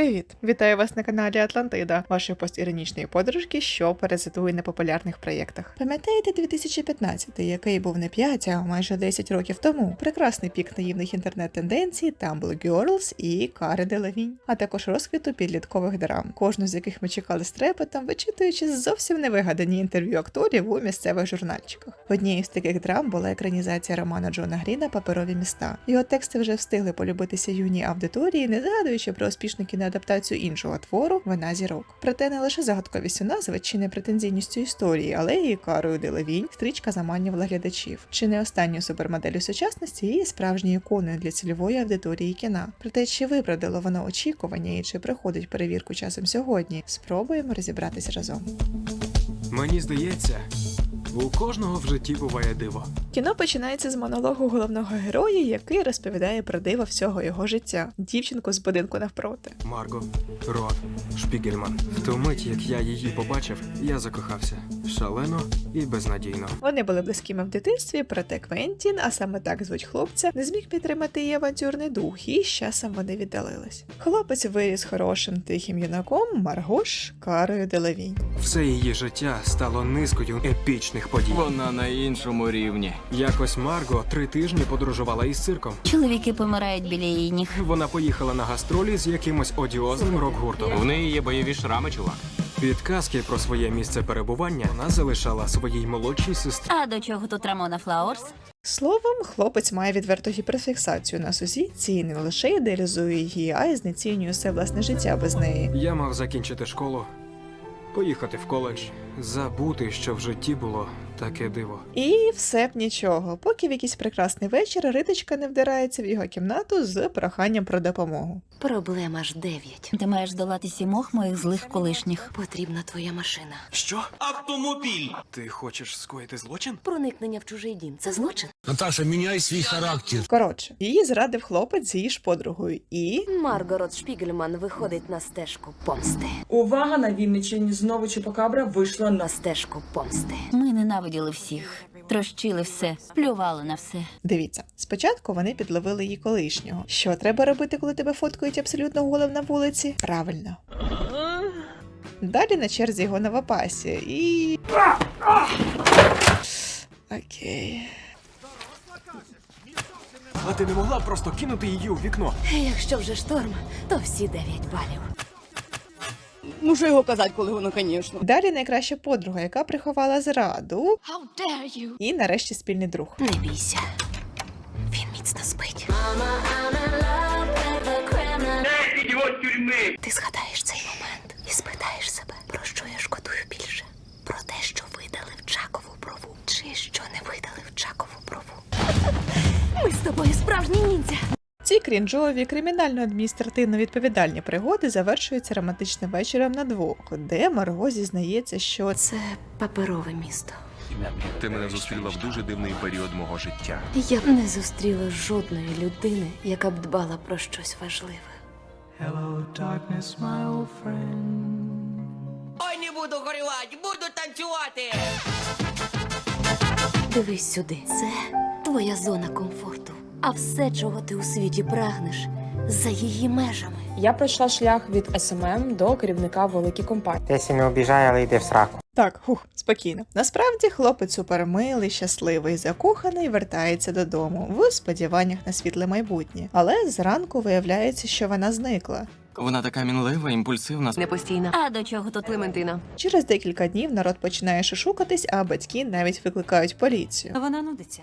Привіт! Вітаю вас на каналі Атлантида, вашої постіронічної подружки, що паразитує на популярних проєктах. Пам'ятаєте 2015, який був не 5, а майже 10 років тому? Прекрасний пік наївних інтернет-тенденцій, Tumblr Girls і Кари Делавінь, а також розквіту підліткових драм, кожну з яких ми чекали з трепетом, вичитуючи зовсім невигадані інтерв'ю акторів у місцевих журнальчиках. Однією з таких драм була екранізація роману Джона Гріна Паперові міста. Його тексти вже встигли полюбитися юній аудиторії, не згадуючи про успішну кіноадаптацію іншого твору Вина зірок. Проте не лише загадковістю назви чи непретензійністю історії, але і карою Делевінь стрічка заманювала глядачів. Чи не останньою супермоделлю сучасності і справжньою іконою для цільової аудиторії кіна. Проте чи виправдало воно очікування і чи проходить перевірку часом сьогодні? Спробуємо розібратися разом. Мені здається, у кожного в житті буває диво. Кіно починається з монологу головного героя, який розповідає про диво всього його життя дівчинку з будинку навпроти. Марго, Рот, Шпігельман. В ту мить, як я її побачив, я закохався шалено і безнадійно. Вони були близькими в дитинстві, проте Квентін, а саме так звуть хлопця, не зміг підтримати її авантюрний дух, і з часом вони віддалились. Хлопець виріс хорошим тихим юнаком, Маргош карою Делавінь. Все її життя стало низкою епічних подій. Вона на іншому рівні. Якось Марго три тижні подорожувала із цирком. Чоловіки помирають біля її ніг. Вона поїхала на гастролі з якимось одіозним рок-гуртом. В неї є бойові шрами, чувак. Підказки про своє місце перебування вона залишала своїй молодшій сестрі. А до чого тут Рамона Флаурс? Словом, хлопець має відверту гіперфіксацію на сусідці і не лише ідеалізує її, а й знецінює все власне життя без неї. Я мав закінчити школу, поїхати в коледж, забути, що в житті було таке диво. І все б нічого, поки в якийсь прекрасний вечір Риточка не вдирається в його кімнату з проханням про допомогу. Проблема ж дев'ять. Ти маєш долати сімох моїх злих колишніх. Потрібна твоя машина. Що? Автомобіль! Ти хочеш скоїти злочин? Проникнення в чужий дім це злочин. Наташа, міняй свій характер. Коротше, її зрадив хлопець з її ж подругою, і Маргород Шпігельман виходить на стежку помсти. Увага на Вінниччині знову Чупакабра вийшла на На стежку помсти. Ми ненавиділи всіх, трощили все, плювали на все. дивіться, спочатку вони підловили її колишнього. Що треба робити, коли тебе фоткають абсолютно голим на вулиці? Правильно. Далі на черзі його новопасі і. Окей. А ти не могла просто кинути її у вікно. Якщо вже шторм, то всі дев'ять балів. Ну, що його казати, коли воно, звісно. Далі найкраща подруга, яка приховала зраду. І нарешті спільний друг. Не бійся. Він міцно спить. Ти згадаєш цей момент і спитаєш себе, про що я шкодую більше? Про те, що видали в Чакову брову, чи що не видали в Чакову брову. Ми з тобою справжні ніндзя. Ці крінжові кримінально-адміністративно відповідальні пригоди завершуються романтичним вечором на двох, де Марго зізнається, що Це паперове місто. Ти мене зустріла в дуже дивний період мого життя. Я б не зустріла жодної людини, яка б дбала про щось важливе. Ой, не буду горювати, буду танцювати. Дивись сюди, це твоя зона комфорту. А все, чого ти у світі прагнеш, за її межами. Я пройшла шлях від СММ до керівника великій компанії. Тесі не обіжай, але йди в сраку. так, хух, спокійно. Насправді хлопець супермилий, щасливий, закоханий, вертається додому в сподіваннях на світле майбутнє. Але зранку виявляється, що вона зникла. Вона така мінлива, імпульсивна. Непостійна. А до чого тут Клементина. Через декілька днів народ починає шушукатись, а батьки навіть викликають поліцію. Вона нудиться.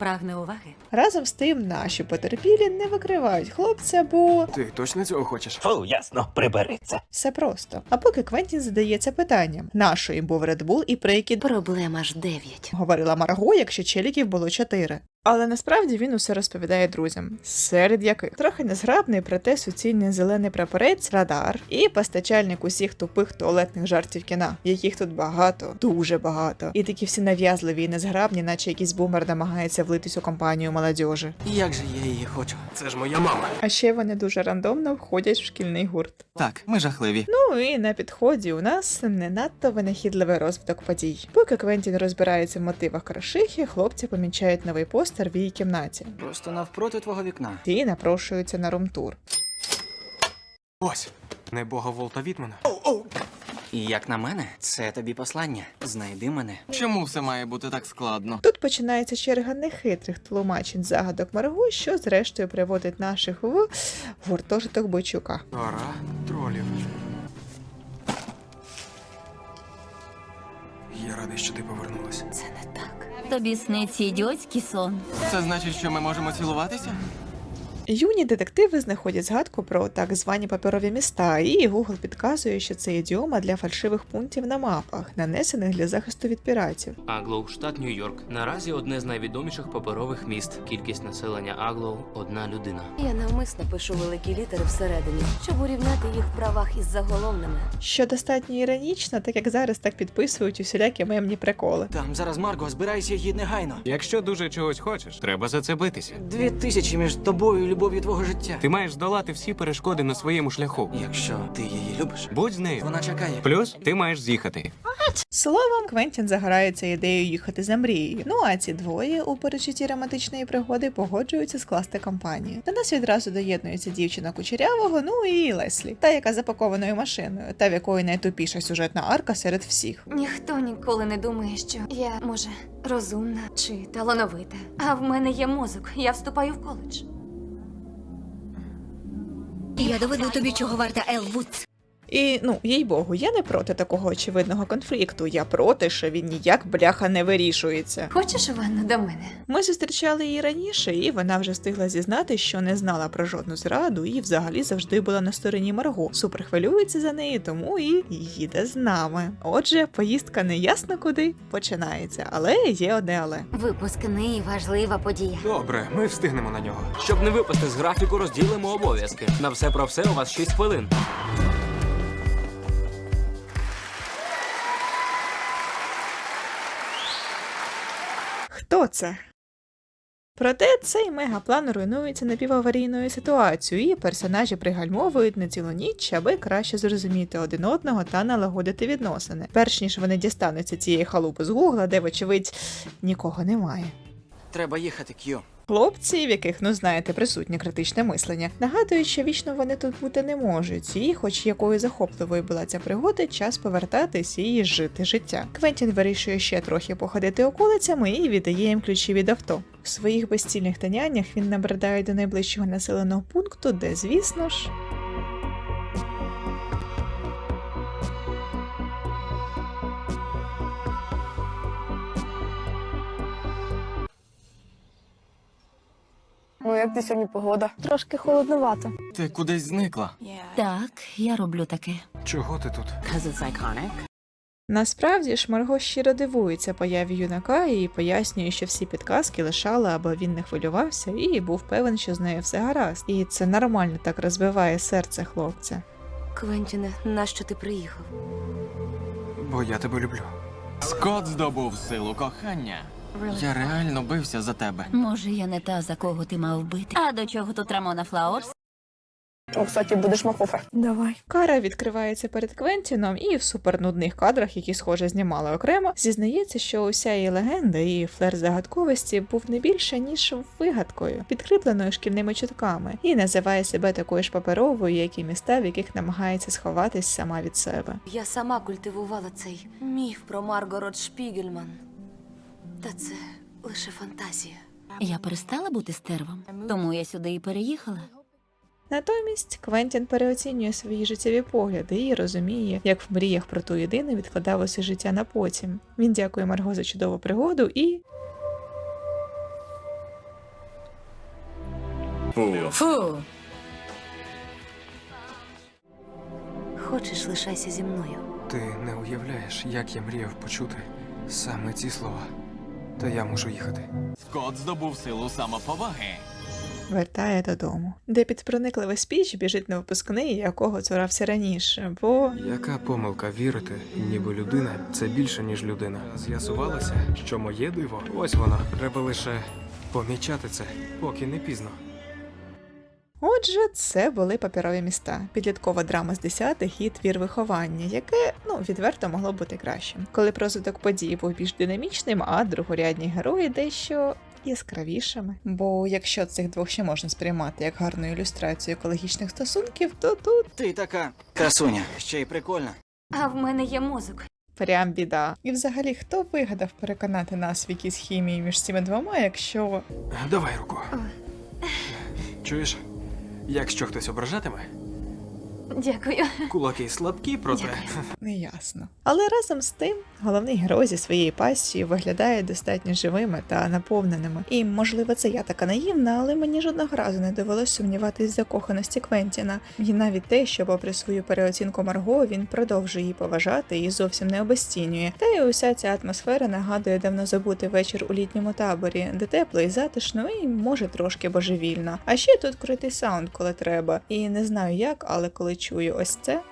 Прагне уваги. Разом з тим, наші потерпілі не викривають хлопця, бо Ти точно цього хочеш? Фу, ясно, прибериться. все просто. А поки Квентін задається питанням, нашої був Red Bull і про які Проблема ж дев'ять. говорила Марго, якщо челіків було чотири. Але насправді він усе розповідає друзям, серед яких трохи незграбний, проте суцільний зелений прапорець, радар і постачальник усіх тупих туалетних жартів кіна, яких тут багато, дуже багато. І такі всі нав'язливі і незграбні, наче якийсь бумер намагається влитись у компанію молодіжі. Як же я її хочу? Це ж моя мама. А ще вони дуже рандомно входять в шкільний гурт. Так, ми жахливі. Ну і на підході у нас не надто винахідливий розвиток подій. Поки Квентін розбирається в мотивах крашихи, хлопці помічають новий постер в її кімнаті. Просто навпроти твого вікна. Ті напрошуються на румтур. Ось, небога Волта Вітмана. І як на мене, це тобі послання. Знайди мене. Чому все має бути так складно? Тут починається черга нехитрих тлумачень загадок Марго, що зрештою приводить наших в гуртожиток Бойчука. Гора тролів. Я радий, що ти повернулася. Це не так. Тобі сниться ідіотський сон. Це значить, що ми можемо цілуватися? Юні детективи знаходять згадку про так звані паперові міста, і Google підказує, що це ідіома для фальшивих пунктів на мапах, нанесених для захисту від піратів. Аглоу, штат Нью-Йорк. Наразі одне з найвідоміших паперових міст. Кількість населення Аглоу одна людина. Я навмисно пишу великі літери всередині, щоб урівняти їх в правах із заголовними. Що достатньо іронічно, так як зараз так підписують усілякі мемні приколи. Там зараз Марго, збирайся її негайно. Якщо дуже чогось хочеш, Треба за це битися. дві тисячі між тобою і любов'ю твого життя. Ти маєш здолати всі перешкоди на своєму шляху. Якщо ти її любиш, Будь з нею. вона чекає. Плюс ти маєш з'їхати. Словом, Квентін загорається ідеєю їхати за мрією. Ну а ці двоє у перечутті романтичної пригоди погоджуються скласти компанію. До нас відразу доєднується дівчина кучерявого, ну і Леслі, та яка запакованою машиною, та в якої найтупіша сюжетна арка серед всіх. Ніхто ніколи не думає, що я, може, розумна чи талановита. А в мене є мозок. Я вступаю в коледж. Я доведу тобі, чого варта Ел Вудс. І ну, їй богу, я не проти такого очевидного конфлікту. Я проти, що він ніяк бляха не вирішується. Хочеш ванну до мене? Ми зустрічали її раніше, і вона вже встигла зізнати, що не знала про жодну зраду і взагалі завжди була на стороні Марго. Супер хвилюється за неї, тому і їде з нами. Отже, поїздка не ясно куди починається, але є одне але. Випускний важлива подія. Добре, ми встигнемо на нього. Щоб не випасти з графіку, розділимо обов'язки. На все про все у вас 6 хвилин. Хто це? Проте цей мегаплан руйнується напіваварійною ситуацією, і персонажі пригальмовують на цілу ніч, аби краще зрозуміти один одного та налагодити відносини, перш ніж вони дістануться цієї халупи з гугла, де, вочевидь, нікого немає. Треба їхати, К'ю. Хлопці, в яких, ну знаєте, присутнє критичне мислення, нагадують, що вічно вони тут бути не можуть, і, хоч якою захопливою була ця пригода, час повертатись і жити життя. Квентін вирішує ще трохи походити околицями і віддає їм ключі від авто. В своїх безцільних таняннях він набридає до найближчого населеного пункту, де, звісно ж. Ну як ти сьогодні погода? Трошки холодновато. Ти кудись зникла. Так, я роблю таке. Чого ти тут? Насправді ж Марго щиро дивується появі юнака і пояснює, що всі підказки лишала, аби він не хвилювався і був певен, що з нею все гаразд. І це нормально так розбиває серце хлопця. Квентіне, нащо ти приїхав? Бо я тебе люблю. Скот здобув силу кохання. Я реально бився за тебе. Може, я не та, за кого ти мав бити. А до чого тут Рамона Флаурс? О, кстати, будеш макофе. Давай. Кара відкривається перед Квентіном і в супернудних кадрах, які схоже знімали окремо, зізнається, що уся її легенда і флер загадковості був не більше ніж вигадкою, підкріпленою шкільними чутками, і називає себе такою ж паперовою, як і міста, в яких намагається сховатись сама від себе. Я сама культивувала цей міф про Маргород Шпігельман. Та це лише фантазія. Я перестала бути стервом, тому я сюди і переїхала. Натомість Квентін переоцінює свої життєві погляди і розуміє, як в мріях про ту єдину відкладав усе життя на потім. Він дякує Марго за чудову пригоду і Фу. Хочеш, лишайся зі мною. Ти не уявляєш, як я мріяв почути саме ці слова. Та я мушу їхати. Скот здобув силу самоповаги. вертає додому, де під проникливий спіч біжить на випускний, якого цурався раніше, бо Яка помилка вірити, ніби людина це більше, ніж людина. З'ясувалося, що моє диво, ось воно. Треба лише помічати це, поки не пізно. Отже, це були паперові міста, підліткова драма з десятих і твір виховання, яке ну відверто могло бути кращим. Коли розвиток подій був більш динамічним, а другорядні герої дещо яскравішими. Бо якщо цих двох ще можна сприймати як гарну ілюстрацію екологічних стосунків, то тут Ти така красуня, ще й прикольна. А в мене є мозок. прям біда. І взагалі, хто вигадав переконати нас в якійсь хімії між цими двома, якщо Давай руку. Чуєш? Якщо хтось ображатиме, Дякую. кулаки слабкі, проте не ясно. Але разом з тим, головний герой зі своєю пастією виглядає достатньо живими та наповненими. І можливо, це я така наївна, але мені жодного разу не довелося сумніватись закоханості Квентіна. І навіть те, що, попри свою переоцінку Марго, він продовжує її поважати і зовсім не обесцінює. Та й уся ця атмосфера нагадує давно забутий вечір у літньому таборі, де тепло і затишно, і може трошки божевільно. А ще тут крутий саунд, коли треба. І не знаю як, але коли чую ось це.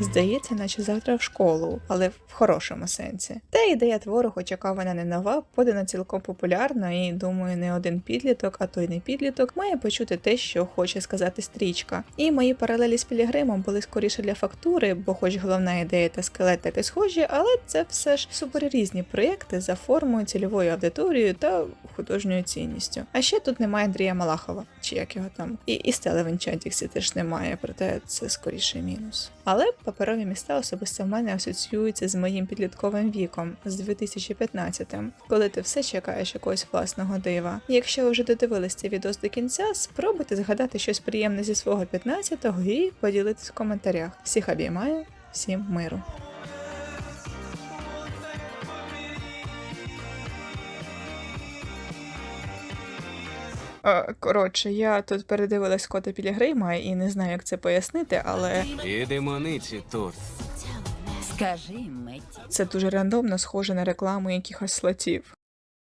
Здається, наче завтра в школу, але в хорошому сенсі. Та ідея твору, хоча вона не нова, подана цілком популярно, і думаю, не один підліток, а то й не підліток, має почути те, що хоче сказати стрічка. І мої паралелі з Пілігримом були скоріше для фактури, бо, хоч головна ідея та скелет таки схожі, але це все ж супер різні проєкти за формою, цільовою аудиторією та художньою цінністю. А ще тут немає Андрія Малахова, чи як його там, і, і Енчантіксі теж немає, проте це скоріше мінус. Але паперові міста особисто в мене асоціюються з моїм підлітковим віком, з 2015-м, коли ти все чекаєш якогось власного дива. Якщо ви вже додивились цей відос до кінця, спробуйте згадати щось приємне зі свого 15-го і поділитись в коментарях. Всіх обіймаю, всім миру. Коротше, я тут передивилась кота Пілігрима і не знаю, як це пояснити, але І демониці тут. Скажи, Меті. це дуже рандомно схоже на рекламу якихось слотів.